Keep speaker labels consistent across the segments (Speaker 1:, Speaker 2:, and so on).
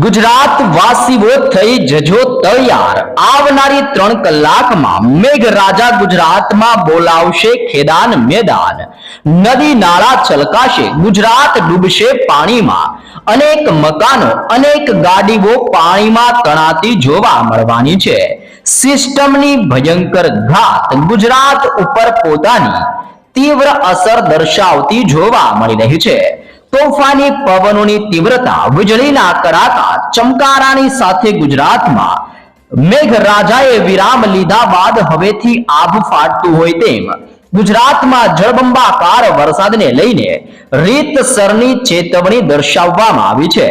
Speaker 1: ગુજરાત વાસીઓ થઈ જજો તૈયાર. આવનારી ત્રણ કલાકમાં મેઘરાજા ગુજરાતમાં બોલાવશે ખેદાન મેદાન. નદી નાળા છલકાશે, ગુજરાત ડૂબશે પાણીમાં. અનેક મકાનો, અનેક ગાડીઓ પાણીમાં તણાતી જોવા મળવાની છે. સિસ્ટમની ભયંકર ઘાત ગુજરાત ઉપર પોતાની તીવ્ર અસર દર્શાવતી જોવા મળી રહી છે. તોફાની પવનોની તીવ્રતા, વીજળીના કડાકા, ચમકારાની સાથે ગુજરાતમાં મેઘરાજાએ વિરામ લીધા બાદ હવેથી આભ ફાટતું હોય તેમ ગુજરાતમાં જળબંબાકાર વરસાદને લઈને રીતસરની ચેતવણી દર્શાવવામાં આવી છે.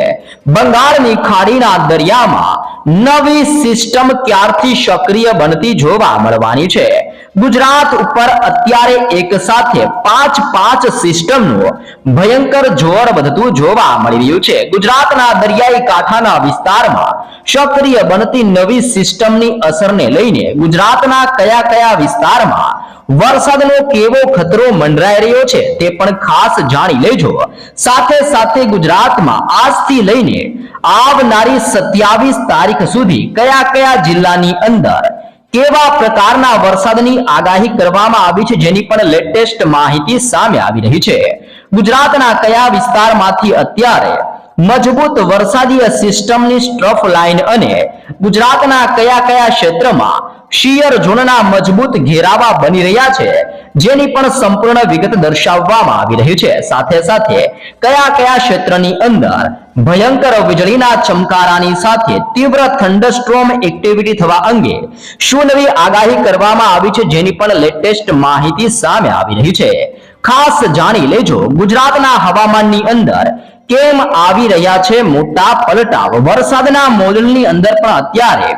Speaker 1: બંગાળની ખાડીના દરિયામાં નવી સિસ્ટમ ક્યારથી સક્રિય બનતી જોવા મળવાની છે? ગુજરાત ઉપર અત્યારે એક સાથે પાંચ પાંચ સિસ્ટમનું ભયંકર જોર વધતું જોવા મળી રહ્યું છે. ગુજરાતના દરિયાઈ કાંઠાના વિસ્તારમાં સક્રિય બનતી નવી સિસ્ટમની અસરને લઈને ગુજરાતના કયા કયા વિસ્તારમાં વરસાદનો કેવો ખતરો મંડરાઈ રહ્યો છે તે પણ ખાસ જાણી લેજો. સાથે સાથે ગુજરાતમાં આજથી લઈને આવનારી સત્યાવીસ તારીખ સુધી કયા કયા જિલ્લાની અંદર કેવા પ્રકારના વરસાદની આગાહી કરવામાં આવી છે, જેની પણ લેટેસ્ટ માહિતી સામે આવી રહી છે. ગુજરાતના કયા વિસ્તારમાંથી અત્યારે મજબૂત વરસાદીય સિસ્ટમની સ્ટ્રફ લાઇન અને ગુજરાતના કયા કયા ક્ષેત્રમાં શિયર ઝોનના મજબૂત ઘેરાવા બની રહ્યા છે, જેની પણ સંપૂર્ણ વિગત દર્શાવવામાં આવી રહી છે. સાથે સાથે કયા કયા ક્ષેત્રની અંદર ભયંકર વીજળીના ચમકારાની સાથે તીવ્ર થંડરસ્ટ્રોમ એક્ટિવિટી થવા અંગે શું નવી આગાહી કરવામાં આવી છે, જેની પણ લેટેસ્ટ માહિતી સામે આવી રહી છે? ખાસ જાણી લેજો, ગુજરાતના હવામાનની અંદર કેમ આવી રહ્યા છે મોટા પલટાવ? વરસાદના મોડલની અંદર પણ અત્યારે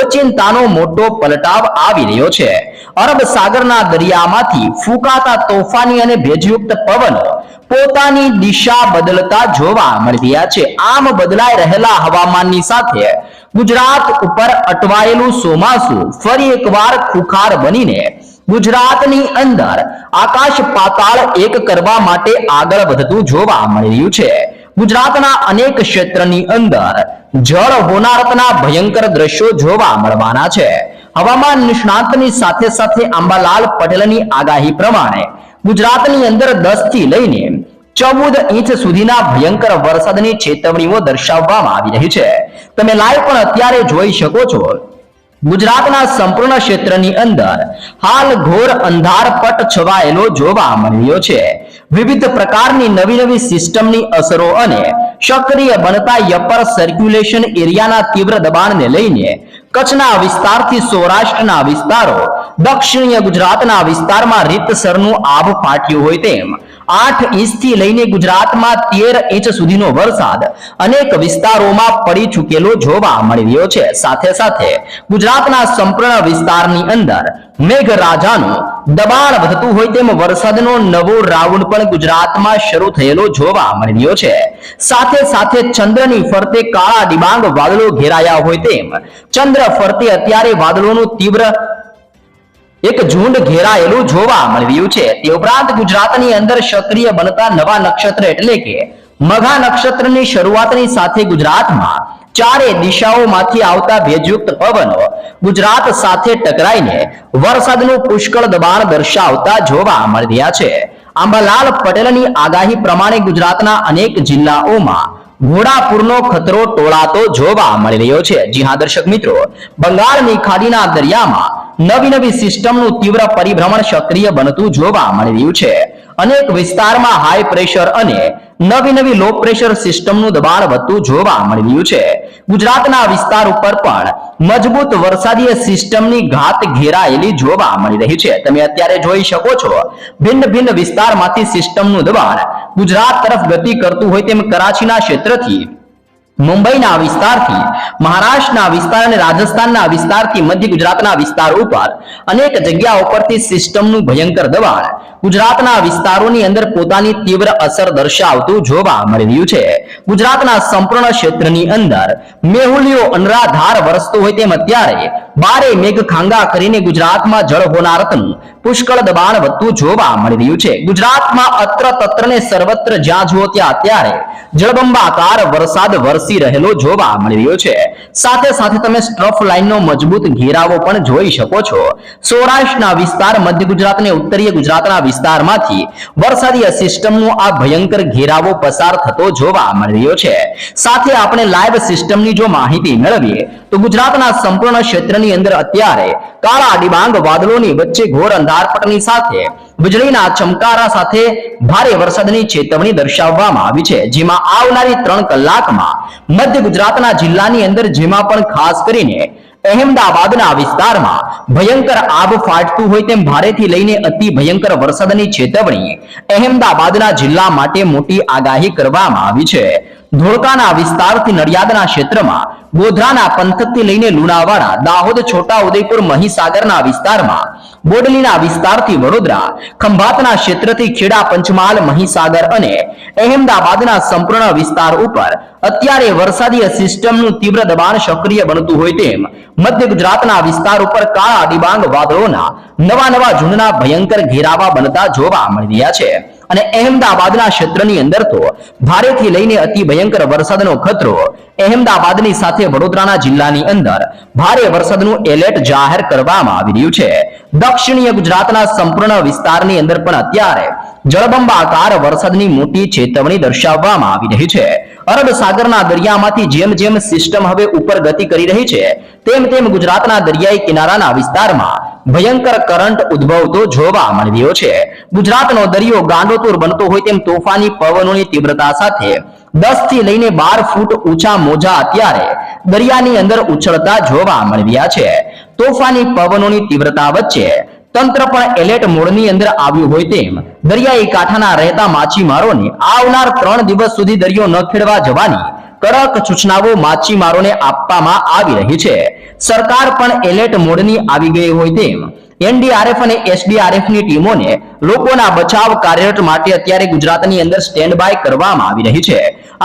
Speaker 1: ઓચિંતાનો મોટો પલટાવ આવી રહ્યો છે. અરબ સાગરના દરિયામાંથી ફૂંકાતા તોફાની અને ભેજયુક્ત પવનો પોતાની દિશા બદલતા જોવા મળી રહ્યા છે. આમ બદલાઈ રહેલા હવામાનની સાથે ગુજરાત ઉપર અટવાયેલું ચોમાસું ફરી એકવાર ખુખાર બનીને ગુજરાતની અંદર આકાશ પાતાળ એક કરવા માટે આગળ વધતું જોવા મળી રહ્યું છે. ગુજરાતના અનેક ક્ષેત્રની અંદર જળ હોનારતના ભયંકર દ્રશ્યો જોવા મળવાના છે. હવામાન નિષ્ણાંતની સાથે સાથે આંબાલાલ પટેલની આગાહી પ્રમાણે ગુજરાતની અંદર દસથી લઈને ચૌદ ઇંચ સુધીના ભયંકર વરસાદની ચેતવણીઓ દર્શાવવામાં આવી રહી છે. તમે લાઈવ પણ અત્યારે જોઈ શકો છો. ગુજરાતના સંપૂર્ણ ક્ષેત્રની અંદર હાલ ઘોર અંધારપટ છવાયેલો જોવા મળ્યો છે. વિવિધ પ્રકારની નવી નવી સિસ્ટમની અસરો અને સક્રિય બનતા યપર સર્ક્યુલેશન એરિયાના તીવ્ર દબાણને લઈને કચ્છના વિસ્તારથી સૌરાષ્ટ્રના વિસ્તારો, દક્ષિણીય ગુજરાતના વિસ્તારમાં રીતસરનું આભ ફાટ્યું હોય તેમ. આઠ ઇંચથી લઈને ગુજરાતમાં તેર ઇંચ સુધીનો વરસાદ અનેક વિસ્તારોમાં પડી ચૂકેલો જોવા મળી રહ્યો છે. સાથે સાથે ગુજરાતના સંપૂર્ણ વિસ્તારની અંદર મેઘરાજાનું દબાણ વધતું હોય તેમ વરસાદનો નવો રાઉન્ડ પણ ગુજરાતમાં શરૂ થયેલો જોવા મળી રહ્યો છે. સાથે સાથે ચંદ્રની ફરતે કાળા ડિબાંગ વાદળો ઘેરાયા હોય તેમ ચંદ્ર ફરતે અત્યારે વાદળોનું તીવ્ર એક ઝુંડ ઘેરાયેલું જોવા મળ્યું છે. તે ઉપરાંત ગુજરાતની અંદર સક્રિય બનતા નવા નક્ષત્ર એટલે કે મઘા નક્ષત્રની શરૂઆતની સાથે ગુજરાતમાં ચારે દિશાઓમાંથી આવતા ભેજયુક્ત પવનો ગુજરાત સાથે ટકરાઈને વરસાદનું પુષ્કળ દબાણ દર્શાવતા જોવા મળી રહ્યા છે. આંબાલાલ પટેલની આગાહી પ્રમાણે ગુજરાતના અનેક જિલ્લાઓમાં ઘોડાપૂરનો ખતરો ટોળાતો જોવા મળી રહ્યો છે. જી હા દર્શક મિત્રો બંગાળની ખાડીના દરિયામાં નવી નવી સિસ્ટમનું તીવ્ર પરિભ્રમણ સક્રિય બનતું જોવા મળી રહ્યું છે. અનેક વિસ્તારમાં હાઈ પ્રેશર અને નવી નવી લો પ્રેશર સિસ્ટમનું દબાણ વધતું જોવા મળી રહ્યું છે. ગુજરાતના વિસ્તાર ઉપર પણ મજબૂત વરસાદીય સિસ્ટમની ઘાત ઘેરાયેલી જોવા મળી રહી છે. તમે અત્યારે જોઈ શકો છો, ભિન્ન ભિન્ન વિસ્તારમાંથી સિસ્ટમનું દબાણ ગુજરાત તરફ ગતિ કરતું હોય તેમ કરાચીના ક્ષેત્રથી મુંબઈના વિસ્તારથી, મહારાષ્ટ્રના વિસ્તાર અને રાજસ્થાનના વિસ્તારથી, મધ્ય ગુજરાતના વિસ્તાર ઉપર અનેક જગ્યા ઉપરથી સિસ્ટમનું ભયંકર દબાણ. ગુજરાતના વિસ્તારોની અંદર પોતાની તીવ્ર અસર દર્શાવતું જોવા મળી રહ્યું છે. ગુજરાતના સંપૂર્ણ ક્ષેત્રની અંદર મેહુલિયો અનરાધાર વરસતો હોય તેમ અત્યારે બારે મેઘ ખાંગા કરીને ગુજરાતમાં જળ હોનારતનું પુષ્કળ દબાણ વધતું જોવા મળી રહ્યું છે. ગુજરાતમાં અત્ર તત્ર ને સર્વત્ર જ્યાં જુઓ ત્યાં અત્યારે જળબંબાકાર વરસાદ વરસી વસી રહેલો જોવા મળી રહ્યો છે. સાથે સાથે તમે સ્ટ્રફ લાઇનનો મજબૂત ઘેરાવો પણ જોઈ શકો છો. સૌરાષ્ટ્રના વિસ્તાર, મધ્ય ગુજરાત અને ઉત્તરીય ગુજરાતના વિસ્તારમાંથી વરસાદી સિસ્ટમનો આ ભયંકર ઘેરાવો પસાર થતો જોવા મળી રહ્યો છે. સાથે આપણે લાઈવ સિસ્ટમની જો માહિતી મેળવીએ, તો ગુજરાતના સંપૂર્ણ ક્ષેત્રની અંદર અત્યારે કાળા ડિબાંગ વાદળોની વચ્ચે ઘોર અંધારપટની સાથે વીજળીના ચમકારા સાથે ભારે વરસાદની ચેતવણી દર્શાવવામાં આવી છે. જેમાં આવનારી ત્રણ કલાકમાં મધ્ય ગુજરાતના જિલ્લાની અંદર જેમાં પણ ખાસ કરીને અહેમદાબાદના વિસ્તારમાં ભયંકર આબ ફાટતું હોય તેમ ભારેથી લઈને અતિ ભયંકર વરસાદની ચેતવણી અહેમદાબાદના જિલ્લા માટે મોટી આગાહી કરવામાં આવી છે. ધોળકાના વિસ્તારથી નડિયાદના ક્ષેત્રમાં, ગોધરાના પંથકથી લઈને લુણાવાડા, દાહોદ, છોટા ઉદયપુર, મહીસાગરના વિસ્તારમાં, બોડલીના વિસ્તારથી વડોદરા, ખંભાતના ક્ષેત્રથી ખેડા, પંચમહાલ, મહીસાગર અને અહેમદાબાદના સંપૂર્ણ વિસ્તાર ઉપર અત્યારે વરસાદી સિસ્ટમનું તીવ્ર દબાણ સક્રિય બનતું હોય તેમ મધ્ય ગુજરાતના વિસ્તાર ઉપર કાળા ડિબાંગ વાદળોના નવા નવા ઝુંડના ભયંકર ઘેરાવા બનતા જોવા મળી રહ્યા છે. અને અહેમદાબાદના ક્ષેત્રની અંદર તો ભારેથી લઈને અતિ ભયંકર વરસાદનો ખતરો અહેમદાબાદની સાથે વડોદરાના જિલ્લાની અંદર ભારે વરસાદનું એલર્ટ જાહેર કરવામાં આવી રહ્યું છે. દક્ષિણીય ગુજરાતના સંપૂર્ણ વિસ્તારની અંદર પણ અત્યારે જળબંબાકાર વરસાદની મોટી ચેતવણી દર્શાવવામાં આવી રહી છે. અરબ સાગરના દરિયામાંથી જેમ જેમ સિસ્ટમ હવે ઉપર ગતિ કરી રહી છે, તેમ તેમ ગુજરાતના દરિયાઈ કિનારાના વિસ્તારમાં ભયંકર કરંટ ઉદ્ભવતો જોવા મળ્યો છે. ગુજરાતનો દરિયો ગાંડોતુર બનતો હોય તેમ તોફાની પવનોની તીવ્રતા સાથે દસથી લઈને બાર ફૂટ ઊંચા મોજા અત્યારે દરિયાની અંદર ઉછળતા જોવા મળ્યા છે. તોફાની પવનોની તીવ્રતા વચ્ચે તંત્ર પણ એલર્ટ મોડની અંદર આવ્યું હોય તેમ દરિયાઈ કાંઠાના રહેતા માછીમારોને આવનાર ત્રણ દિવસ સુધી દરિયો ન ખેડવા જવાની કડક સૂચનાઓ માછીમારોને આપવામાં આવી રહી છે. સરકાર પણ એલર્ટ મોડની આવી ગઈ હોય તેમ એનડીઆરએફ અને એસડીઆરએફની ટીમોને લોકોના બચાવ કાર્યરત માટે અત્યારે ગુજરાતની અંદર સ્ટેન્ડ બાય કરવામાં આવી રહી છે.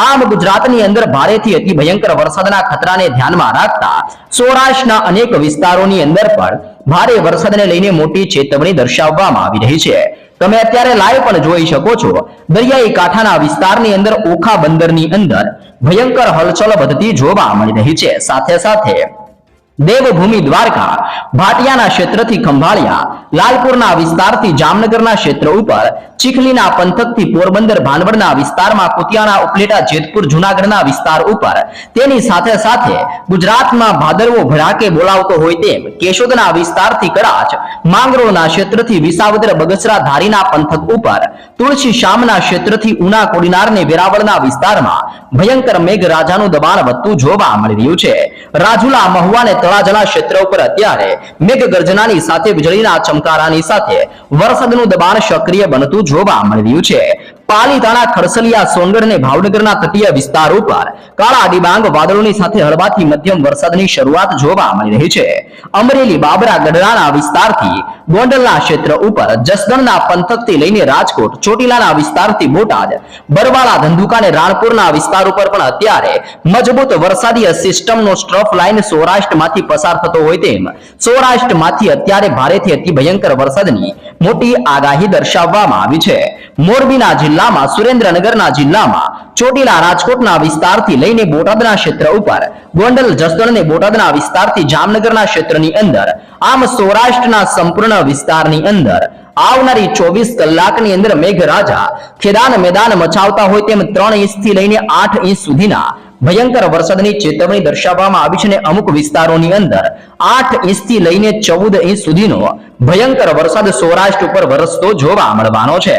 Speaker 1: આમ ગુજરાતની અંદર ભારેથી અતિ ભયંકર વરસાદના ખતરાને ધ્યાનમાં રાખતા સૌરાષ્ટ્રના અનેક વિસ્તારોની અંદર પણ ભારે વરસાદને લઈને મોટી ચેતવણી દર્શાવવામાં આવી રહી છે. તમે અત્યારે લાઈવ પણ જોઈ શકો છો. દરિયાઈ કાંઠાના વિસ્તારની અંદર ઓખા બંદરની અંદર ભયંકર હલચલ વધતી જોવા મળી રહી છે. સાથે સાથે દેવભૂમિ દ્વારકા, ભાટિયાના ક્ષેત્રથી ખંભાળિયા, લાલપુરના વિસ્તારથી જામનગરના ક્ષેત્ર ઉપર, ચીખલીના પંથકથી પોરબંદર ભાનવડના વિસ્તારમાં કુતિયાના ઉપલેટા જેતપુર જુનાગઢના વિસ્તાર ઉપર. તેની સાથે સાથે ગુજરાતમાં ભાદરવો ભડાકે બોલાવતો હોય તેમ કેશોદના વિસ્તારથી કરાચ માંગરોળના ક્ષેત્રથી વિસાવદર બગસરા ધારીના પંથક ઉપર તુલસી શામના ક્ષેત્રથી ઉના કોડીનાર ને વેરાવળના વિસ્તારમાં ભયંકર મેઘરાજાનું દબાણ વધતું જોવા મળી રહ્યું છે. રાજુલા મહુવા અને ક્ષેત્ર ઉપર અત્યારે મેઘ ગર્જનાની સાથે, વીજળીના ચમકારાની સાથે વરસાદનું દબાણ સક્રિય બનતું જોવા મળી રહ્યું છે. પાલીતાણા ખડસલિયા સોનગઢ અને ભાવનગરના તટીય વિસ્તાર ઉપર કાળા ડિબાંગ વાદળોની સાથે હળવાથી મધ્યમ વરસાદની શરૂઆત જોવા મળી રહી છે. અમરેલી બાબરા ગઢડાના વિસ્તારથી ગોંડલના ક્ષેત્ર ઉપર, જસદણના પંથકથી લઈને રાજકોટ, ચોટીલાના વિસ્તારથી બોટાદ, બરવાળા ધંધુકા અને રાણપુરના વિસ્તાર ઉપર પણ અત્યારે મજબૂત વરસાદી સિસ્ટમનો સ્ટ્રફ લાઇન સૌરાષ્ટ્રમાંથી પસાર થતો હોય તેમ સૌરાષ્ટ્રમાંથી અત્યારે ભારેથી અતિ ભયંકર વરસાદની મોટી આગાહી દર્શાવવામાં આવી છે. મોરબીના જિલ્લામાં, સુરેન્દ્રનગરના જિલ્લામાં, ચોટીલા રાજકોટના વિસ્તારથી લઈને બોટાદના ક્ષેત્ર ઉપર, ગોંડલ, જસદણ અને બોટાદના વિસ્તારથી જામનગરના ક્ષેત્રની અંદર, આમ સૌરાષ્ટ્રના સંપૂર્ણ વિસ્તારની અંદર આવનારી ચોવીસ કલાકની અંદર મેઘરાજા ખેદાન મેદાન મચાવતા હોય તેમ ત્રણ ઇંચથી લઈને આઠ ઇંચ સુધીના ભયંકર વરસાદની ચેતવણી દર્શાવવામાં આવી છે અને અમુક વિસ્તારોની અંદર આઠ ઇંચથી લઈને ચૌદ ઇંચ સુધીનો ભયંકર વરસાદ સૌરાષ્ટ્ર ઉપર વરસતો જોવા મળવાનો છે.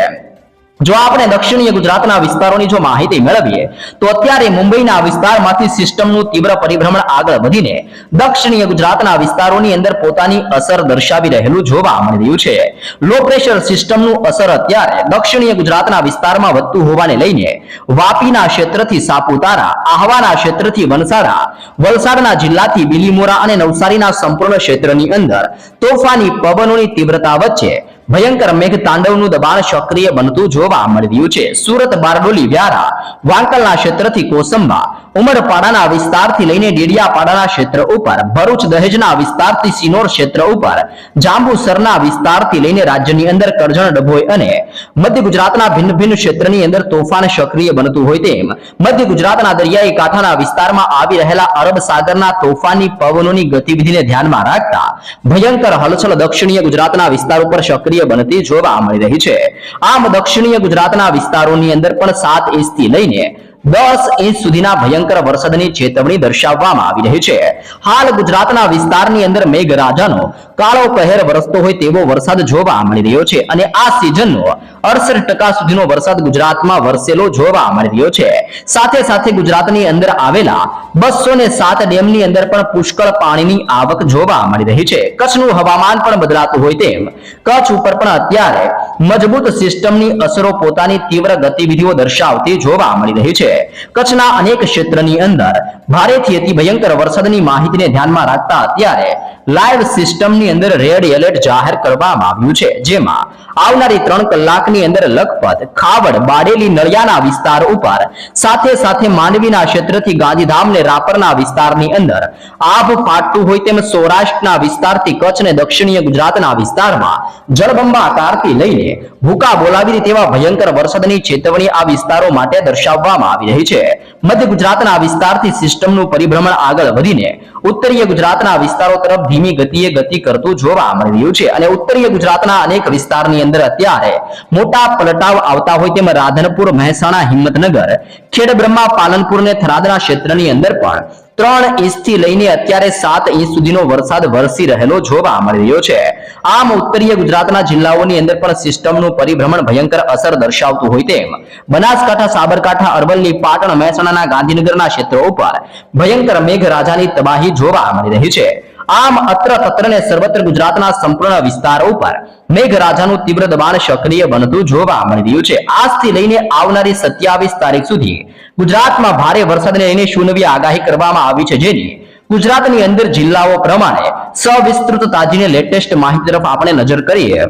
Speaker 1: જો આપણે દક્ષિણીય ગુજરાતના વિસ્તારોની જો માહિતી મેળવીએ, તો અત્યારે મુંબઈના વિસ્તારમાંથી સિસ્ટમનું તીવ્ર પરિભ્રમણ આગળ વધીને દક્ષિણીય ગુજરાતના વિસ્તારોની અંદર પોતાની અસર દર્શાવી રહેલું જોવા મળી છે. લો પ્રેશર સિસ્ટમનું અસર અત્યારે દક્ષિણીય ગુજરાતના વિસ્તારમાં વધતું હોવાને લઈને વાપીના ક્ષેત્રથી સાપુતારા, આહવાના ક્ષેત્રથી વલસાડા, વલસાડના જિલ્લાથી બિલીમોરા અને નવસારીના સંપૂર્ણ ક્ષેત્રની અંદર તોફાની પવનોની તીવ્રતા વચ્ચે ભયંકર મેઘ તાંડવનું દબાણ સક્રિય બનતું જોવા મળ્યું છે. સુરત, બારડોલી, વ્યારા, વાંકલના ક્ષેત્રથી કોસંબા, ઉમરપાડાના વિસ્તારથી લઈને ડેડિયાપાડાના ક્ષેત્ર ઉપર, ભરૂચ દહેજના વિસ્તારથી સિનોર ક્ષેત્ર ઉપર, જાંબુસરના વિસ્તારથી લઈને રાજ્યની અંદર કરજણ ડભોઈ અને મધ્ય ગુજરાતના ભિન્ન ભિન્ન ક્ષેત્રની અંદર તોફાન સક્રિય બનતું હોય તેમ, મધ્ય ગુજરાતના દરિયાઈ કાંઠાના વિસ્તારમાં આવી રહેલા અરબ સાગરના તોફાની પવનોની ગતિવિધિને ધ્યાનમાં રાખતા ભયંકર હલચલ દક્ષિણીય ગુજરાતના વિસ્તાર ઉપર સક્રિય બનતી જોવા મળી રહી છે. આમ દક્ષિણીય ગુજરાતના વિસ્તારોની અંદર પણ સાત ઇંચથી લઈને દસ ઇંચ સુધીના ભયંકર વરસાદની ચેતવણી દર્શાવવામાં આવી રહી છે. હાલ ગુજરાતના વિસ્તારની અંદર મેઘરાજાનો કાળો કહેર વરસતો હોય તેવો વરસાદ જોવા મળી રહ્યો છે અને આ સિઝનનો અડસઠ ટકા સુધીનો વરસાદ ગુજરાતમાં વરસેલો જોવા મળી રહ્યો છે. સાથે સાથે ગુજરાતની અંદર આવેલા બસો ને સાત ડેમની અંદર પણ પુષ્કળ પાણીની આવક જોવા મળી રહી છે. કચ્છનું હવામાન પણ બદલાતું હોય તેમ કચ્છ ઉપર પણ અત્યારે મજબૂત સિસ્ટમની અસરો પોતાની તીવ્ર ગતિવિધિઓ દર્શાવતી જોવા મળી રહી છે. કચ્છના અનેક ક્ષેત્રની અંદર ભારેથી અતિ ભયંકર વરસાદની માહિતીને ધ્યાનમાં રાખતા અત્યારે લાઈવ સિસ્ટમની અંદર રેડ એલર્ટ જાહેર કરવામાં આવ્યું છે, જેમાં આવનારી ત્રણ કલાકની અંદર લખપત, ખાવડ બાડેલી નળિયાના વિસ્તાર ઉપર સાથે સાથે માંડવીના ક્ષેત્રથી ગાંધીધામ ને રાપરના વિસ્તારની અંદર આભ ફાટતું હોય તેમ સૌરાષ્ટ્રના વિસ્તારથી કચ્છ ને દક્ષિણીય ગુજરાતના વિસ્તારમાં જળબંબાકારથી લઈને ભૂકા બોલાવી તેવા ભયંકર વરસાદની ચેતવણી આ વિસ્તારો માટે દર્શાવવામાં આવી રહી છે. મધ્ય ગુજરાતના વિસ્તારથી સિસ્ટમનું પરિભ્રમણ આગળ વધીને ઉત્તરીય ગુજરાતના વિસ્તારો તરફ ધીમી ગતિએ ગતિ કરતું જોવા મળી રહ્યું છે અને ઉત્તરીય ગુજરાતના અનેક વિસ્તારની અંદર અત્યારે મોટા પલટાવ આવતા હોય તેમ રાધનપુર, મહેસાણા, હિંમતનગર, ખેડબ્રહ્મા, પાલનપુર ને થરાદના ક્ષેત્રની અંદર પણ ત્રણ ઇંચથી લઈને અત્યારે સાત ઇંચ સુધીનો વરસાદ વરસી રહેલો જોવા મળી રહ્યો છે. આમ ઉત્તરીય ગુજરાતના જિલ્લાઓની અંદર પણ સિસ્ટમનું પરિભ્રમણ ભયંકર અસર દર્શાવતું હોય તેમ બનાસકાંઠા, સાબરકાંઠા, અરવલ્લી, પાટણ, મહેસાણાના ગાંધીનગરના ક્ષેત્રો ઉપર ભયંકર મેઘરાજાની તબાહી જોવા મળી રહી છે. આમ અત્ર તત્ર ને સર્વત્ર ગુજરાતના સંપૂર્ણ વિસ્તારો ઉપર મેઘરાજાનું તીવ્ર દબાણ સક્રિય બનતું જોવા મળી રહ્યું છે. આજથી લઈને આવનારી સત્યાવીસ તારીખ સુધી ગુજરાતમાં ભારે વરસાદને લઈને શૂન્યવી આગાહી કરવામાં આવી છે જેની ગુજરાતની અંદર જિલ્લાઓ પ્રમાણે સવિસ્તૃત તાજીને લેટેસ્ટ માહિતી તરફ આપણે નજર કરીએ.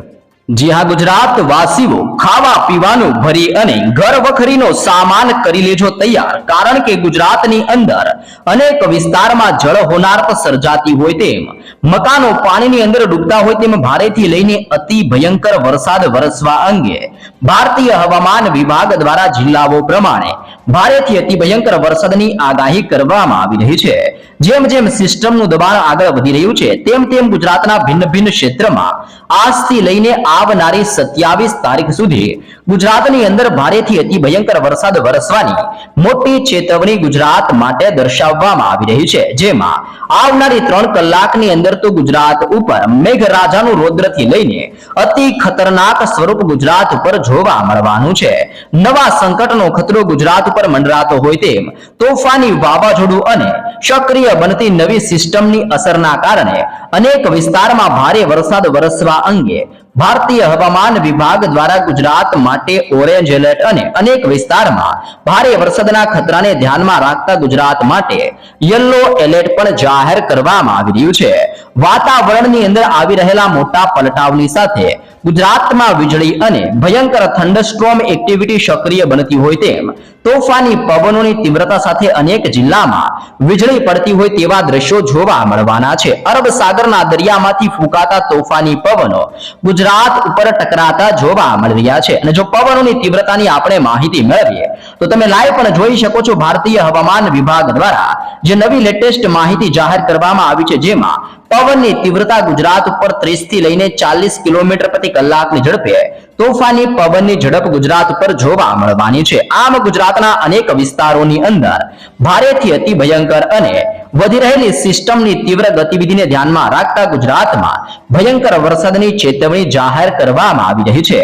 Speaker 1: જી હા ગુજરાત વાસીઓ ખાવા પીવાનું ભરી અને ઘર વખરીનો સામાન કરી લેજો તૈયાર. કારણ કે ગુજરાતની અંદર અનેક વિસ્તારમાં જળ હોનારત સર્જાતી હોય તેમ, મકાનો પાણીની અંદર ડૂબતા હોય તેમ ભારેથી લઈને અતિ ભયંકર વરસાદ વરસવા અંગે ભારતીય હવામાન વિભાગ દ્વારા જિલ્લાઓ પ્રમાણે ભારેથી અતિ ભયંકર વરસાદની આગાહી કરવામાં આવી રહી છે. જેમ જેમ સિસ્ટમનું દબાણ આગળ વધી રહ્યું છે, તેમ તેમ ગુજરાતના ભિન્ન ભિન્ન ક્ષેત્રમાં આજથી લઈને આવનારી સત્યાવીસ તારીખ સુધી ગુજરાતની અંદર ભારેથી અતિ ભયંકર વરસાદ વરસવાની મોટી ચેતવણી ગુજરાત માટે દર્શાવવામાં આવી રહી છે. જેમાં આવનારી ત્રણ કલાકની અંદર તો ગુજરાત ઉપર મેઘરાજાનું રોદ્રથી લઈને અતિ ખતરનાક સ્વરૂપ ગુજરાત ઉપર જોવા મળવાનું છે. નવા સંકટનો ખતરો ગુજરાત ઉપર મંડરાતો હોય તેમ તોફાની વાવાઝોડું અને સક્રિય બનતી નવી સિસ્ટમની અસરના કારણે અનેક વિસ્તારમાં ભારે વરસાદ વરસવા અંગે ભારતીય હવામાન વિભાગ દ્વારા ગુજરાત માટે ઓરેન્જ એલર્ટ અને અનેક વિસ્તારમાં ભારે વરસાદના ખતરાને ધ્યાનમાં રાખતા ગુજરાત માટે યલો એલર્ટ પણ જાહેર કરવામાં આવી રહ્યું છે. વાતાવરણની અંદર આવી રહેલા મોટા પલટાવની સાથે ગુજરાતમાં વીજળી અને ભયંકર થંડરસ્ટ્રોમ એક્ટિવિટી સક્રિય બનતી હોય તેમ, તોફાની પવનોની તીવ્રતા સાથે અનેક જિલ્લામાં વીજળી પડતી હોય તેવા દ્રશ્યો જોવા મળવાના છે. અરબ સાગરના દરિયામાંથી ફૂંકાતા તોફાની પવનો ગુજરાત ઉપર ટકરાતા જોવા મળી રહ્યા છે. અને જો પવનોની તીવ્રતાની આપણે માહિતી મેળવીએ, તો તમે લાઈવ પણ જોઈ શકો છો ભારતીય હવામાન વિભાગ દ્વારા જે નવી લેટેસ્ટ માહિતી જાહેર કરવામાં આવી છે, જેમાં પવનની તીવ્રતા ગુજરાત ઉપર 30 થી લઈને ચાલીસ કિલોમીટર પ્રતિ કલાકની ઝડપે તોફાની પવનની ઝડપ ગુજરાત પર જોવા મળવાની છે. આમ ગુજરાતના અનેક વિસ્તારોની અંદર ભારેથી અતિ ભયંકર અને વધી રહેલી સિસ્ટમની તીવ્ર ગતિવિધિને ધ્યાનમાં રાખતા ગુજરાતમાં ભયંકર વરસાદની ચેતવણી જાહેર કરવામાં આવી રહી છે.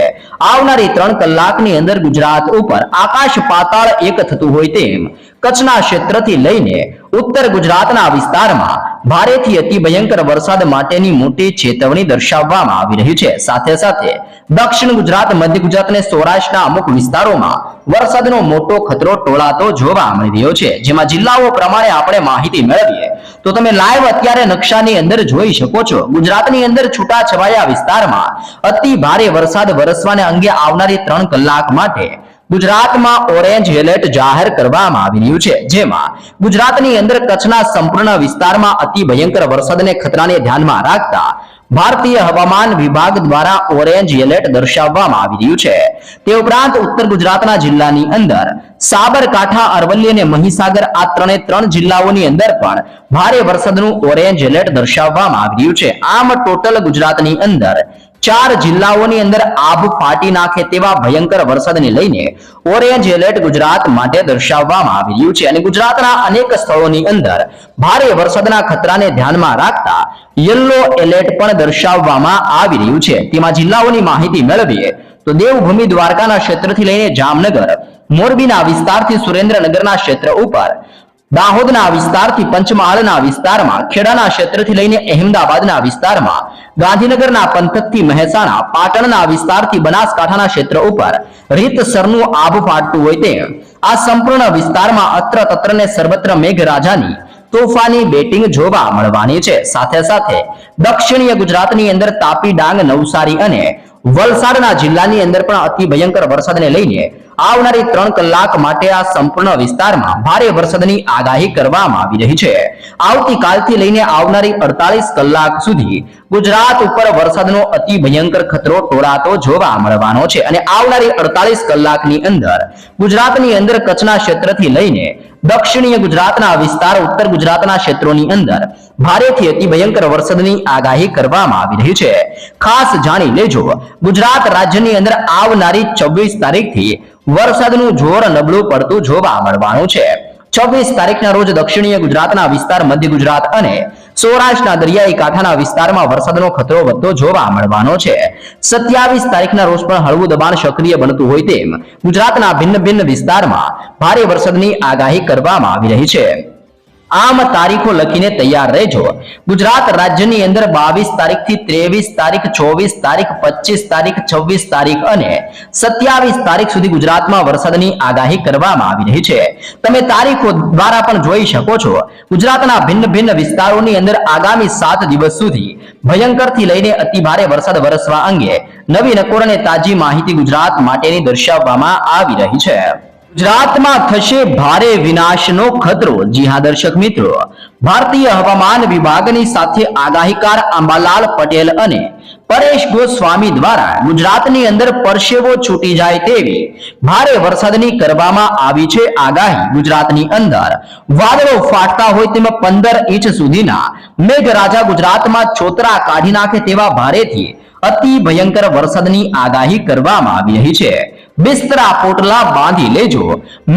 Speaker 1: આવનારી ત્રણ કલાકની અંદર ગુજરાત ઉપર આકાશ પાતાળ એક થતું હોય તેમ કચ્છના ક્ષેત્રથી લઈને ઉત્તર ગુજરાતના વિસ્તારમાં ભારેથી અતિ ભયંકર વરસાદ માટેની મોટી ચેતવણી દર્શાવવામાં આવી રહી છે. સાથે સાથે દક્ષિણ ગુજરાત, મધ્ય ગુજરાત અને સૌરાષ્ટ્રના અમુક વિસ્તારોમાં વરસાદનો મોટો ખતરો ટોળાતો જોવા મળી રહ્યો છે. જેમાં જિલ્લાઓ પ્રમાણે આપણે માહિતી મેળવીએ તો તમે લાઈવ અત્યારે નકશાની અંદર જોઈ શકો છો. ગુજરાતની અંદર છૂટા છવાયા વિસ્તારમાં અતિ ભારે વરસાદ વરસવાને અંગે આવનારી ત્રણ કલાક માટે ગુજરાતમાં ઓરેન્જ એલર્ટ જાહેર કરવામાં આવી રહ્યું છે. જેમાં ગુજરાતની અંદર કચ્છના સંપૂર્ણ વિસ્તારમાં અતિ ભયંકર વરસાદને ખતરાને ધ્યાનમાં રાખતા ભારતીય હવામાન વિભાગ દ્વારા ઓરેન્જ એલર્ટ દર્શાવવામાં આવી રહ્યું છે. તે ઉપરાંત ઉત્તર ગુજરાતના જિલ્લાની અંદર સાબરકાંઠા, અરવલ્લી અને મહીસાગર આ ત્રણે ત્રણ જિલ્લાઓની અંદર પણ ભારે વરસાદનું ઓરેન્જ એલર્ટ દર્શાવવામાં આવી રહ્યું છે. આમ ટોટલ ગુજરાતની અંદર ચાર જિલ્લાઓની અંદર આબ ફાટી નાખે તેવા ભયંકર વરસાદને લઈને ઓરેન્જ એલર્ટ ગુજરાત માટે દર્શાવવામાં આવી રહ્યું છે. અને ગુજરાતના અનેક સ્થળોની અંદર ભારે વરસાદના ખતરાને ધ્યાનમાં રાખતા યલો એલર્ટ પણ દર્શાવવામાં આવી રહ્યું છે. તેમાં જિલ્લાઓની માહિતી મેળવીએ તો દેવભૂમિ દ્વારકાના ક્ષેત્રથી લઈને જામનગર મોરબીના વિસ્તારથી સુરેન્દ્રનગરના ક્ષેત્ર ઉપર દાહોદના વિસ્તારથી પંચમહાલના વિસ્તારમાં, ખેડાના ક્ષેત્રથી લઈને અહેમદાબાદના વિસ્તારમાં, ગાંધીનગરના પંથકથી મહેસાણા, પાટણના વિસ્તારથી બનાસકાંઠાના ક્ષેત્ર ઉપર રીતસરનું આભ ફાટતું હોય તે આ સંપૂર્ણ વિસ્તારમાં અત્ર તત્રને સર્વત્ર મેઘરાજાની તોફાની બેટિંગ જોવા મળવાની છે. સાથે સાથે દક્ષિણીય ગુજરાતની અંદર તાપી ડાંગ, નવસારી અને વલસાડના જિલ્લાની અંદર પણ અતિ ભયંકર વરસાદને લઈને આવનારી ત્રણ કલાક માટે આ સંપૂર્ણ વિસ્તારમાં ભારે વરસાદની આગાહી કરવામાં આવી રહી છે. આવતીકાલથી લઈને આવનારી અડતાલીસ કલાક સુધી ગુજરાત ઉપર વરસાદનો અતિ ભયંકર ખતરો ટોળાતો જોવા મળવાનો છે. અને આવનારી અડતાલીસ કલાકની અંદર ગુજરાતની અંદર કચ્છના ક્ષેત્રથી લઈને દક્ષિણીય ગુજરાતના વિસ્તાર, ઉત્તર ગુજરાતના ક્ષેત્રોની અંદર ભારેથી અતિ ભયંકર વરસાદની આગાહી કરવામાં આવી રહી છે. ખાસ જાણી લેજો, ગુજરાત રાજ્યની અંદર આવનારી છવ્વીસ તારીખથી વરસાદનું જોર નબળું પડતું જોવા મળવાનું છે. છવ્વીસ તારીખના રોજ દક્ષિણીય ગુજરાતના વિસ્તાર, મધ્ય ગુજરાત અને સૌરાષ્ટ્રના દરિયાઈ કાંઠાના વિસ્તારમાં વરસાદનો ખતરો વધતો જોવા મળવાનો છે. સત્યાવીસ તારીખના રોજ પણ હળવું દબાણ સક્રિય બનતું હોય તેમ ગુજરાતના ભિન્ન ભિન્ન વિસ્તારમાં ભારે વરસાદની આગાહી કરવામાં આવી રહી છે. આમ તારીખો લખીને તૈયાર રહેજો. ગુજરાત રાજ્યની અંદર બાવીસ તારીખથી ત્રેવીસ તારીખ, ચોવીસ તારીખ, પચીસ તારીખ, છવ્વીસ તારીખ અને સત્યાવીસ તારીખ સુધી ગુજરાતમાં વરસાદની આગાહી કરવામાં આવી રહી છે. તમે તારીખો દ્વારા પણ જોઈ શકો છો. ગુજરાતના ભિન્ન ભિન્ન વિસ્તારોની અંદર આગામી સાત દિવસ સુધી ભયંકરથી લઈને અતિ ભારે વરસાદ વરસવા અંગે નવી નકોર અને તાજી માહિતી ગુજરાત માટેની દર્શાવવામાં આવી રહી છે. ગુજરાતમાં થશે ભારે વિનાશનો ખતરો. જી હા, દર્શક મિત્રો. ભારતીય હવામાન વિભાગની સાથે આગાહીકાર આંબાલાલ પટેલ અને પરેશ ગોસ્વામી દ્વારા ગુજરાતની અંદર પરસેવો છૂટી જાય તેવી ભારે વરસાદની કરવામાં આવી છે આગાહી. ગુજરાતની અંદર વાદળો ફાટતા હોય તેમાં પંદર ઇંચ સુધીના મેઘરાજા ગુજરાતમાં છોતરા કાઢી નાખે તેવા ભારેથી અતિ ભયંકર વરસાદની આગાહી કરવામાં આવી રહી છે. બિસ્તરા પોટલા બાંધી લેજો.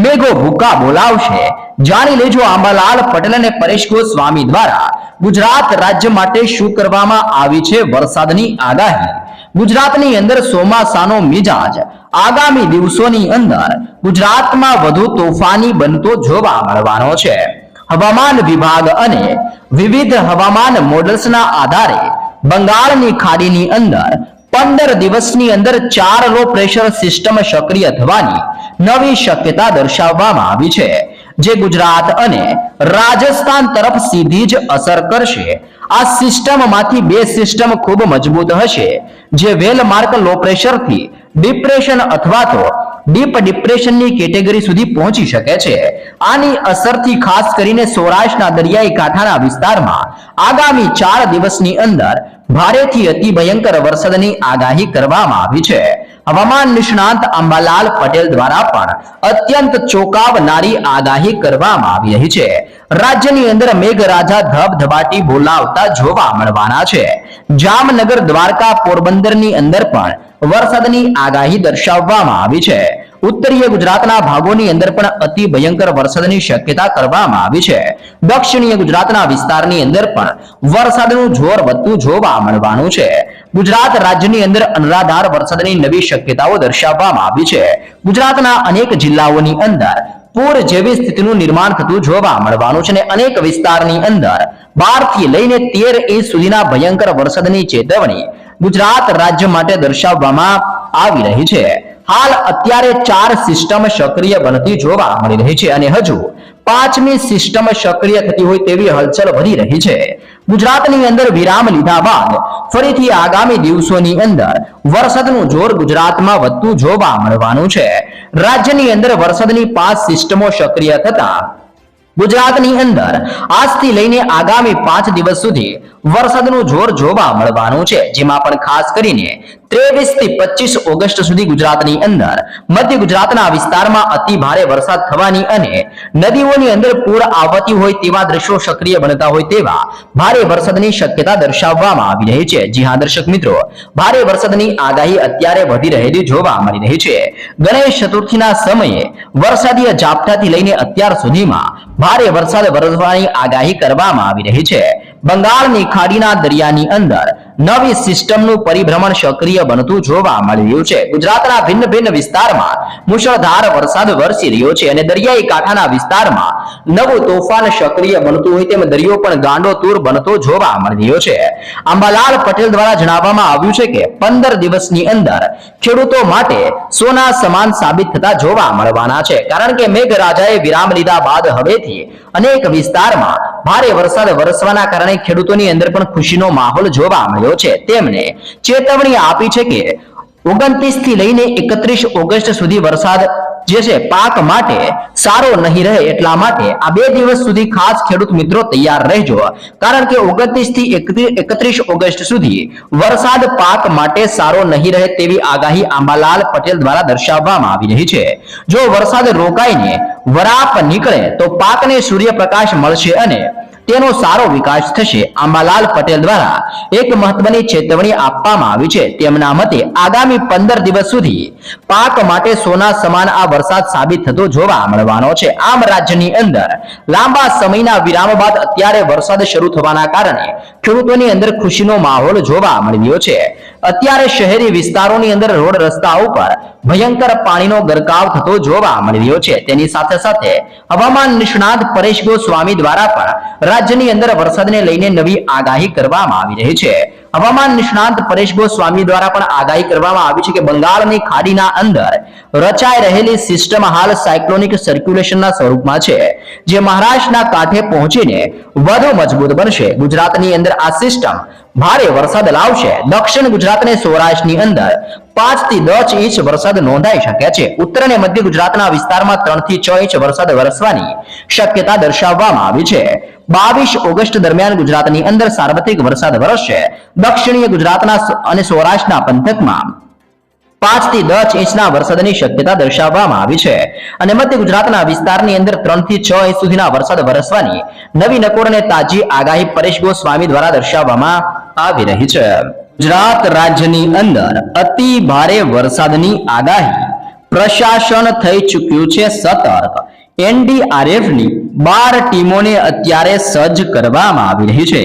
Speaker 1: મેઘો ભૂકા બોલાવશે. જાણી લેજો આંબાલાલ પટેલ અને પરેશ સ્વામી દ્વારા ગુજરાત રાજ્ય માટે શું કરવામાં આવી છે વરસાદની આગાહી. ગુજરાતની અંદર ચોમાસાનો મિજાજ. આગામી દિવસોની અંદર ગુજરાતમાં વધુ તોફાની બનતો જોવા મળવાનો છે. હવામાન વિભાગ અને વિવિધ હવામાન મોડલ્સના આધારે બંગાળની ખાડીની અંદર પંદર દિવસની અંદર ચાર લો પ્રેશર સિસ્ટમ સક્રિય થવાની નવી શક્યતા દર્શાવવામાં આવી છે. જે ગુજરાત અને રાજસ્થાન તરફ સીધી જ અસર કરશે. આ સિસ્ટમમાંથી બે સિસ્ટમ ખૂબ મજબૂત હશે. જે વેલ માર્ક લો પ્રેશરથી ડિપ્રેશન અથવા તો ડીપ ડિપ્રેશનની કેટેગરી સુધી પહોંચી શકે છે. આની અસરથી ખાસ કરીને સૌરાષ્ટ્રના દરિયાઈ કાંઠાના વિસ્તારમાં આગામી ચાર દિવસની અંદર ભારેથી અતિ ભયંકર વરસાદની આગાહી કરવામાં આવી છે. હવામાન નિષ્ણાંત અંબાલાલ પટેલ દ્વારા પણ અત્યંત ચોંકાવનારી આગાહી કરવામાં આવી રહી છે. રાજ્યની અંદર મેઘરાજા ધબધબાટી બોલાવતા જોવા મળવાના છે. જામનગર દ્વારકા પોરબંદરની અંદર પણ વરસાદની આગાહી દર્શાવવામાં આવી છે. ઉત્તરીય ગુજરાતના ભાગોની અંદર પણ અતિ ભયંકર વરસાદની શક્યતા કરવામાં આવી છે. દક્ષિણીય ગુજરાતના વિસ્તારની અંદર પણ વરસાદનું જોર વધતું જોવા મળવાનું છે. ગુજરાત રાજ્યની અંદર અનરાધાર વરસાદની નવી શક્યતાઓ દર્શાવવામાં આવી છે. ગુજરાતના અનેક જિલ્લાઓની અંદર પૂર જેવી સ્થિતિનું નિર્માણ થતું જોવા મળવાનું છે અને અનેક વિસ્તારની અંદર બારથી લઈને તેર ઇંચ સુધીના ભયંકર વરસાદની ચેતવણી ગુજરાત રાજ્ય માટે દર્શાવવામાં આવી રહી છે. હાલ અત્યારે ચાર સિસ્ટમ સક્રિય બનતી જોવા મળી રહી છે અને હજુ પાંચમી સિસ્ટમ સક્રિય થતી હોય તેવી હલચલ વધી રહી છે. ગુજરાતની અંદર વિરામ લીધા બાદ ફરીથી આગામી દિવસોની અંદર વરસાદનું જોર ગુજરાતમાં વધતું જોવા મળવાનું છે. રાજ્યની અંદર વરસાદની પાંચ સિસ્ટમો સક્રિય થતા ગુજરાતની અંદર આજથી લઈને આગામી પાંચ દિવસ સુધી વરસાદનું જોર જોવા મળવાનું છે. જેમાં પણ ખાસ કરીને ત્રેવીસથી પચીસ ઓગસ્ટ સુધી ગુજરાતની અંદર મધ્ય ગુજરાતના વિસ્તારમાં અતિ ભારે વરસાદ થવાની અને નદીઓની અંદર પૂર આવતી હોય તેવા દ્રશ્યો સક્રિય બનતા હોય તેવા ભારે વરસાદની શક્યતા દર્શાવવામાં આવી રહી છે. જી હા, દર્શક મિત્રો, ભારે વરસાદની આગાહી અત્યારે વધી રહેલી જોવા મળી રહી છે. ગણેશ ચતુર્થીના સમયે વરસાદીય ઝાપટાથી લઈને અત્યાર સુધીમાં ભારે વરસાદ વરસવાની આગાહી કરવામાં આવી રહી છે. બંગાળની ખાડીના દરિયાની અંદર નવી સિસ્ટમનું પરિભ્રમણ સક્રિય બનતું જોવા મળી રહ્યું છે. ગુજરાતના ભિન્ન ભિન્ન વિસ્તારમાં મુશળધાર વરસાદ વરસી રહ્યો છે અને દરિયાઈ કાંઠાના વિસ્તારમાં નવું તોફાન સક્રિય બનતું હોય તેમ દરિયો પણ ગાંડો બનતો જોવા મળી છે. અંબાલાલ પટેલ દ્વારા જણાવવામાં આવ્યું છે કે પંદર દિવસની અંદર ખેડૂતો માટે સોના સમાન સાબિત થતા જોવા મળવાના છે. કારણ કે મેઘરાજાએ વિરામ લીધા બાદ હવેથી અનેક વિસ્તારમાં ભારે વરસાદ વરસવાના કારણે ખેડૂતોની અંદર પણ ખુશીનો માહોલ જોવા મળ્યો છે. તેમને ચેતવણી આપી છે કે ઓગણત્રીસથી લઈને એકત્રીસ ઓગસ્ટ સુધી વરસાદ જે છે પાક માટે સારો નહીં રહે એટલા માટે આ બે દિવસ સુધી ખાસ ખેડૂત મિત્રો તૈયાર રહેજો. કારણ કે ઓગણત્રીસથી એકત્રીસ ઓગસ્ટ સુધી વરસાદ પાક માટે સારો નહીં રહે તેવી આગાહી આંબાલાલ પટેલ દ્વારા દર્શાવવામાં આવી રહી છે. જો વરસાદ રોકાઈને વરાપ નીકળે તો પાકને સૂર્યપ્રકાશ મળશે અને તેનો સારો વિકાસ થશે. આંબાલાલ પટેલ દ્વારા એક મહત્વની ચેતવણી આપવામાં આવી છે. તેમના મતે આગામી પંદર દિવસ સુધી પાક માટે સોના સમાન આ વરસાદ સાબિત થતો જોવા મળવાનો છે. આમ રાજ્યની અંદર લાંબા સમયના વિરામ બાદ અત્યારે વરસાદ શરૂ થવાના કારણે ખેડૂતોની અંદર ખુશીનો માહોલ જોવા મળ્યો છે. અત્યારે શહેરી વિસ્તારોની અંદર રોડ રસ્તા ઉપર ભયંકર પાણીનો ગરકાવ થતો જોવા મળી રહ્યો છે. તેની સાથે સાથે હવામાન નિષ્ણાત પરેશ ગોસ્વામી દ્વારા પણ રાજ્યની અંદર વરસાદને લઈને નવી આગાહી કરવામાં આવી રહી છે. હવામાન નિષ્ણાંત પરેશ ગોસ્વામી દ્વારા પણ આગાહી કરવામાં આવી છે કે બંગાળની ખાડીના અંદર રચાઈ રહેલી સિસ્ટમ હાલ સાયક્લોનિક સર્ક્યુલેશનના સ્વરૂપમાં છે, જે મહારાષ્ટ્રના કાંઠે પહોંચીને વધુ મજબૂત બનશે. ગુજરાતની અંદર આ સિસ્ટમ ભારે વરસાદ લાવશે. દક્ષિણ ગુજરાત અને સૌરાષ્ટ્રની અંદર પાંચથી દસ ઇંચ વરસાદ નોંધાઈ શકે છે. ઉત્તર અને મધ્ય ગુજરાતના વિસ્તારમાં ત્રણથી છ ઇંચ વરસાદ વરસવાની શક્યતા દર્શાવવામાં આવી છે. બાવીસ ઓગસ્ટ દરમિયાન ગુજરાતની અંદર સાર્વત્રિક વરસાદ વરસશે. દક્ષિણીય ગુજરાતના અને સૌરાષ્ટ્રના પંથકમાં પાંચથી દસ ઇંચના વરસાદની શક્યતા દર્શાવવામાં આવી છે. અને મધ્ય ગુજરાતના વિસ્તારની અંદર ત્રણથી છ ઇંચ સુધીના વરસાદ વરસવાની નવી નકોર અને તાજી આગાહી પરેશ ગોસ્વામી દ્વારા દર્શાવવામાં આવી રહી છે. ગુજરાત રાજ્યની અંદર અતિ ભારે વરસાદની આગાહી પ્રશાસન થઈ ચૂક્યું છે સતર્ક. એનડીઆરએફની બાર ટીમોને અત્યારે સજ્જ કરવામાં આવી રહી છે.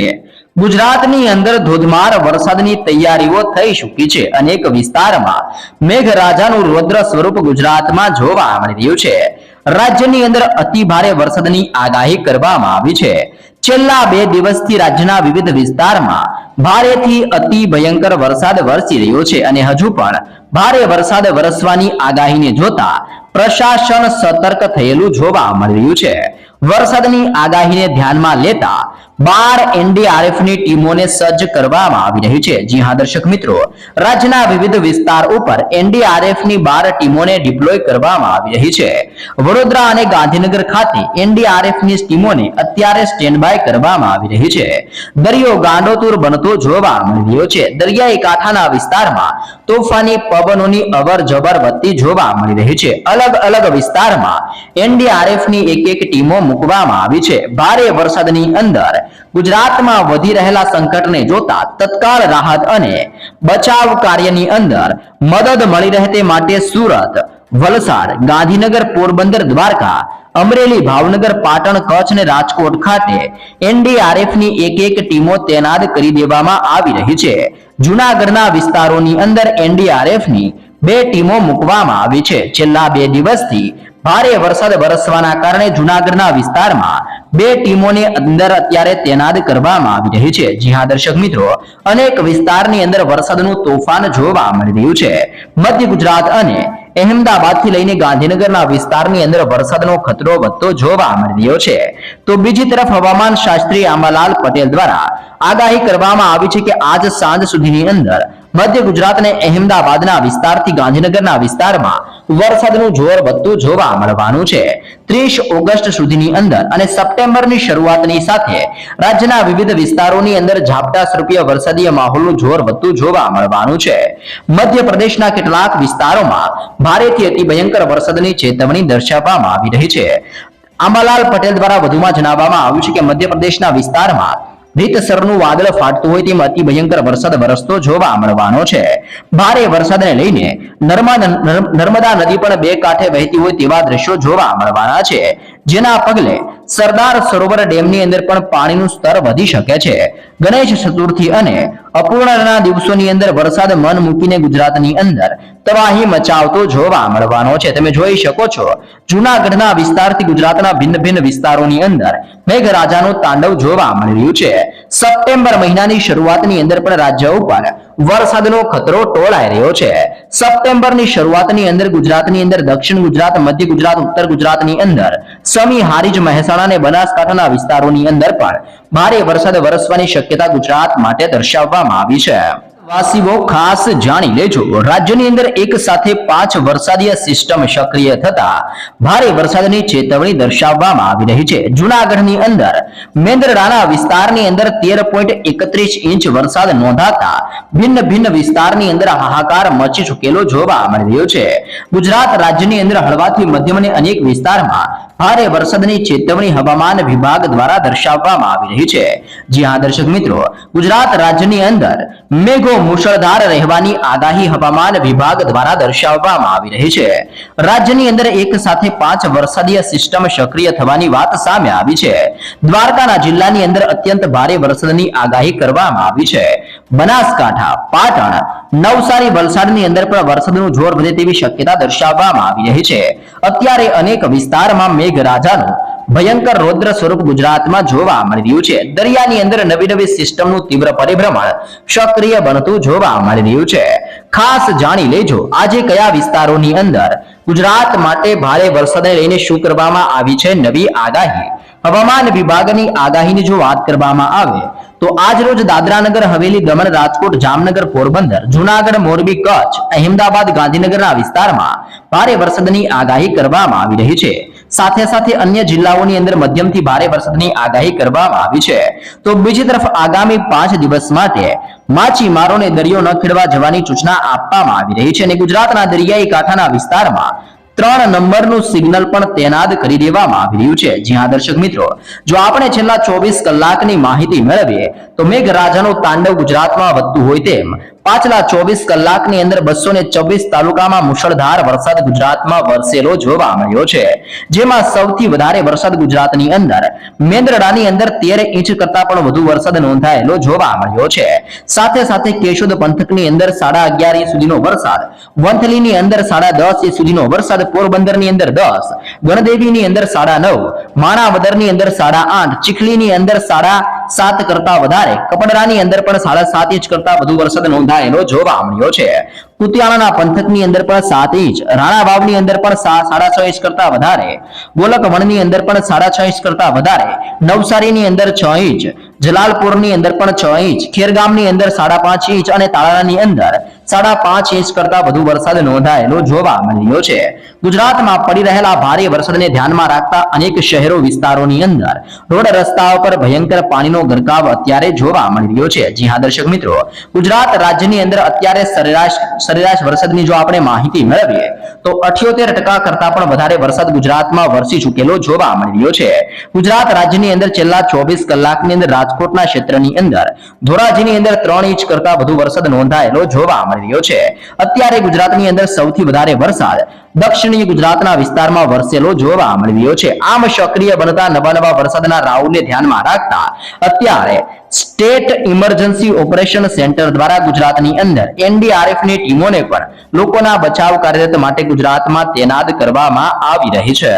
Speaker 1: ગુજરાતની અંદર ધોધમાર વરસાદની તૈયારીઓ થઈ ચૂકી છે. અનેક વિસ્તારમાં મેઘરાજાનું રૌદ્ર સ્વરૂપ ગુજરાતમાં જોવા મળી રહ્યું છે. રાજ્યની અંદર અતિ ભારે વરસાદની આગાહી કરવામાં આવી છે. છેલ્લા બે દિવસથી રાજ્યના વિવિધ વિસ્તારમાં ભારેથી અતિ ભયંકર વરસાદ વરસી રહ્યો છે અને હજુ પણ ભારે વરસાદ વરસવાની આગાહીને જોતા પ્રશાસન સતર્ક થયેલું જોવા મળી રહ્યું છે. વરસાદની આગાહીને ધ્યાનમાં લેતા બાર એનડીઆરએફની ટીમોને સજ્જ કરવામાં આવી રહી છે. જી હા, દર્શક મિત્રો, રાજ્યના વિવિધ વિસ્તાર ઉપર એનડીઆરએફની બાર ટીમોને ડિપ્લોય કરવામાં આવી રહી છે. વડોદરા અને ગાંધીનગર ખાતે એનડીઆરએફની ટીમોને અત્યારે સ્ટેન્ડ કરવામાં આવી રહી છે. દરિયો ગાંડોતુર બનતો જોવા મળી રહ્યો છે. દરિયાઈ કાંઠાના વિસ્તારમાં તોફાની પવનોની અવર જબર વધતી જોવા મળી રહી છે. અલગ અલગ વિસ્તારમાં એનડીઆરએફની એક એક ટીમો મૂકવામાં આવી છે. ભારે વરસાદની અંદર ગુજરાતમાં વધી રહેલા સંકટને જોતા તત્કાળ રાહત અને બચાવ કાર્યની અંદર મદદ મળી રહે તે માટે સુરત, વલસાડ, ગાંધીનગર, પોરબંદર, દ્વારકા, અમરેલી, ભાવનગર, પાટણ, કચ્છ અને રાજકોટ ખાતે એનડીઆરએફની એક એક ટીમો તૈનાત કરી દેવામાં આવી રહી છે. જૂનાગઢના વિસ્તારોની અંદર એનડીઆરએફની બે ટીમો મૂકવામાં આવી છે. છેલ્લા બે દિવસથી ભારે વરસાદ વરસવાના કારણે જૂનાગઢના વિસ્તારમાં બે ટીમોને અંદર અત્યારે તૈનાત કરવામાં આવી રહી છે. જી હા, દર્શક મિત્રો, અનેક વિસ્તારની અંદર વરસાદનું તોફાન જોવા મળી રહ્યું છે. મધ્ય ગુજરાત અને અહેમદાબાદથી લઈને ગાંધીનગરના વિસ્તારની અંદર વરસાદનો ખતરો વધતો જોવા મળી રહ્યો છે. તો બીજી તરફ હવામાન શાસ્ત્રી આંબાલાલ પટેલ દ્વારા આગાહી કરવામાં આવી છે કે આજ સાંજ સુધીની અંદર મધ્ય ગુજરાત અને અહેમદાબાદના વિસ્તારથી ગાંધીનગરના વિસ્તારમાં વરસાદનું જોર વધતું જોવા મળવાનું છે. ત્રીસ ઓગસ્ટ સુધીની અંદર અને સપ્ટેમ્બરની શરૂઆતની સાથે રાજ્યના વિવિધ વિસ્તારોની અંદર ઝાપટા સ્વરૂપીય વરસાદીય માહોલનું જોર વધતું જોવા મળવાનું છે. મધ્યપ્રદેશના કેટલાક વિસ્તારોમાં ભારેથી અતિ ભયંકર વરસાદની ચેતવણી દર્શાવવામાં આવી રહી છે. આંબાલાલ પટેલ દ્વારા વધુમાં જણાવવામાં આવ્યું છે કે મધ્યપ્રદેશના વિસ્તારમાં રીતસરનું વાદળ ફાટતું હોય તેમ અતિ ભયંકર વરસાદ વરસતો જોવા મળવાનો છે. ભારે વરસાદને લઈને નર્મદા નદી પણ બે કાંઠે વહેતી હોય તેવા દ્રશ્યો જોવા મળવાના છે. જેના પગલે સરદાર સરોવર ડેમની અંદર પણ પાણીનું સ્તર વધી શકે છે. ગણેશ ચતુર્થી અને અપૂર્ણના દિવસોની અંદર વરસાદ મન મૂકીને ગુજરાતની અંદર તબાહી મચાવતો જોવા મળવાનો છે. તમે જોઈ શકો છો, જૂનાગઢના વિસ્તારથી ગુજરાતના ભિન્ન ભિન્ન વિસ્તારોની અંદર મેઘરાજાનું તાંડવ જોવા મળી રહ્યું છે. સપ્ટેમ્બર મહિનાની શરૂઆતની અંદર પણ રાજ્ય ઉપર વરસાદનો ખતરો ટોળાઈ રહ્યો છે. સપ્ટેમ્બરની શરૂઆતની અંદર ગુજરાતની અંદર, દક્ષિણ ગુજરાત, મધ્ય ગુજરાત, ઉત્તર ગુજરાતની અંદર સમી હારીજ મહેસાણા અને બનાસકાંઠાના વિસ્તારોની અંદર પણ ભારે વરસાદ વરસવાની શક્યતા ગુજરાત માટે દર્શાવવામાં આવી છે. વાસીઓ ખાસ જાણી લેજો. રાજ્યની અંદર એક સાથે પાંચ વરસાદીય સિસ્ટમ સક્રિય થતા ભારે વરસાદની ચેતવણી દર્શાવવામાં આવી રહી છે. જૂનાગઢની અંદર મેંદરડાના વિસ્તારની અંદર તેર પોઈન્ટ એકત્રીસ ઇંચ વરસાદ નોંધાતા ભિન્ન ભિન્ન વિસ્તારની અંદર હાહાકાર મચી ચૂકેલો જોવા મળી રહ્યો છે. ગુજરાત રાજ્યની અંદર હળવાથી મધ્યમ અને અનેક વિસ્તારમાં ભારે વરસાદની ચેતવણી હવામાન વિભાગ દ્વારા દર્શાવવામાં આવી રહી છે. જી હા, દર્શક મિત્રો, ગુજરાત રાજ્યની અંદર મેઘો મુશળધાર રહેવાની આગાહી હવામાન વિભાગ દ્વારા દર્શાવવામાં આવી રહી છે. રાજ્યની અંદર એક સાથે પાંચ વરસાદીય સિસ્ટમ સક્રિય થવાની વાત સામે આવી છે. દ્વારકાના જિલ્લાની અંદર અત્યંત ભારે વરસાદની આગાહી કરવામાં આવી છે. બનાસકાંઠા, પાટણ, નવસારી વલસાડની અંદર પણ વરસાદનું જોર વધે તેવી શક્યતા દર્શાવવામાં આવી રહી છે. અત્યારે અનેક વિસ્તારમાં મેઘરાજાનું ભયંકર રૌદ્ર સ્વરૂપ ગુજરાતમાં જોવા મળી રહ્યું છે. દરિયાની અંદર નવી નવી સિસ્ટમનું તીવ્ર પરિભ્રમણ સક્રિય બનતું જોવા મળી રહ્યું છે. ખાસ જાણી લેજો, આજે કયા વિસ્તારોની અંદર ગુજરાત માટે ભારે વરસાદને લઈને શું કરવામાં આવી છે નવી આગાહી? હવામાન વિભાગની આગાહીની જો વાત કરવામાં આવે, તો આજ રોજ દાદરાનગર, હવેલી, દમણ, રાજકોટ, જામનગર, પોરબંદર, જુનાગઢ, મોરબી, કચ્છ, અહેમદાબાદ, ગાંધીનગરના વિસ્તારમાં ભારે વરસાદની આગાહી કરવામાં આવી રહી છે. સાથે સાથે અન્ય જિલ્લાઓની અંદર મધ્યમથી ભારે વરસાદની આગાહી કરવામાં આવી છે. તો બીજી તરફ આગામી પાંચ દિવસ માટે માછીમારોને દરિયો ન ખેડવા જવાની સૂચના આપવામાં આવી રહી છે અને ગુજરાતના દરિયાઈ કાંઠાના વિસ્તારમાં ત્રણ નંબરનું સિગ્નલ પણ તૈનાત કરી દેવામાં આવી રહ્યું છે. જ્યાં દર્શક મિત્રો, જો આપણે છેલ્લા ચોવીસ કલાકની માહિતી મેળવીએ, તો મેઘરાજાનું તાંડવ ગુજરાતમાં વધતું હોય તેમ પાછલા ચોવીસ કલાકની અંદર બસો ને ચોવીસ તાલુકામાં મુશળધાર વરસાદ ગુજરાતમાં વરસેલો જોવા મળ્યો છે. જેમાં સૌથી વધારે વરસાદ ગુજરાતની અંદર. મેંદરડાની અંદર તેર ઇંચ કરતા પણ વધુ વરસાદ નોંધાયેલો જોવા મળ્યો છે. સાથે સાથે કેશોદ પંથકની અંદર સાડા અગિયાર ઇંચ સુધીનો વરસાદ. વંથલીની અંદર સાડા દસ ઇંચ સુધીનો વરસાદ. પોરબંદરની અંદર દસ. ગણદેવીની અંદર સાડા નવ. માણાવદરની અંદર સાડા આઠ. ચીખલીની અંદર સાડા સાત કરતા વધારે. કપડરાની અંદર પણ સાડા સાત ઇંચ કરતા વધુ વરસાદ નોંધાયેલો જોવા મળ્યો છે. કુતિયાણાના પંથકની અંદર પણ સાત ઇંચ રાણા વાવની અંદર પણ સાડા છ ઇંચ કરતા વધારે. ગોલક વણની અંદર પણ સાડા છ ઇંચ કરતા વધારે. નવસારીની અંદર છ ઇંચ, જલાલપુરની અંદર પણ છ ઇંચ, ખેરગામની અંદર સાડા પાંચ ઇંચ અને તાળાની અંદર સાડા પાંચ ઇંચ કરતા વધુ વરસાદ નોંધાયેલો જોવા મળ્યો છે. ગુજરાતમાં પડી રહેલા ભારે વરસાદને ધ્યાનમાં રાખતા અનેક શહેરો વિસ્તારોની અંદર રોડ રસ્તાઓ પર ભયંકર પાણીનો ગરકાવ અત્યારે જોવા મળી રહ્યો છે. જી હા, દર્શક મિત્રો, ગુજરાત રાજ્યની અંદર અત્યારે સરેરાશ સરેરાશ વરસાદની જો આપણે માહિતી મેળવીએ, તો અઠ્યોતેર ટકા કરતા પણ વધારે વરસાદ ગુજરાતમાં વરસી ચૂકેલો જોવા મળી રહ્યો છે. ગુજરાત રાજ્યની અંદર છેલ્લા ચોવીસ કલાકની અંદર રાજકોટના ક્ષેત્રની અંદર ધોરાજીની અંદર ત્રણ ઇંચ કરતા વધુ વરસાદ નોંધાયેલો જોવા રહ્યો છે. અત્યારે ગુજરાતની અંદર સૌથી વધારે વરસાદ દક્ષિણીય ગુજરાતના વિસ્તારમાં વરસેલો જોવા મળી છે. આમ સક્રિય બનતા નવા નવા વરસાદના રાઉને ધ્યાનમાં રાખતા અત્યારે સ્ટેટ ઇમરજન્સી ઓપરેશન સેન્ટર દ્વારા ગુજરાતની અંદર એનડીઆરએફની ટીમોને પણ લોકોના બચાવ કાર્યરત માટે ગુજરાતમાં તૈનાત કરવામાં આવી રહી છે.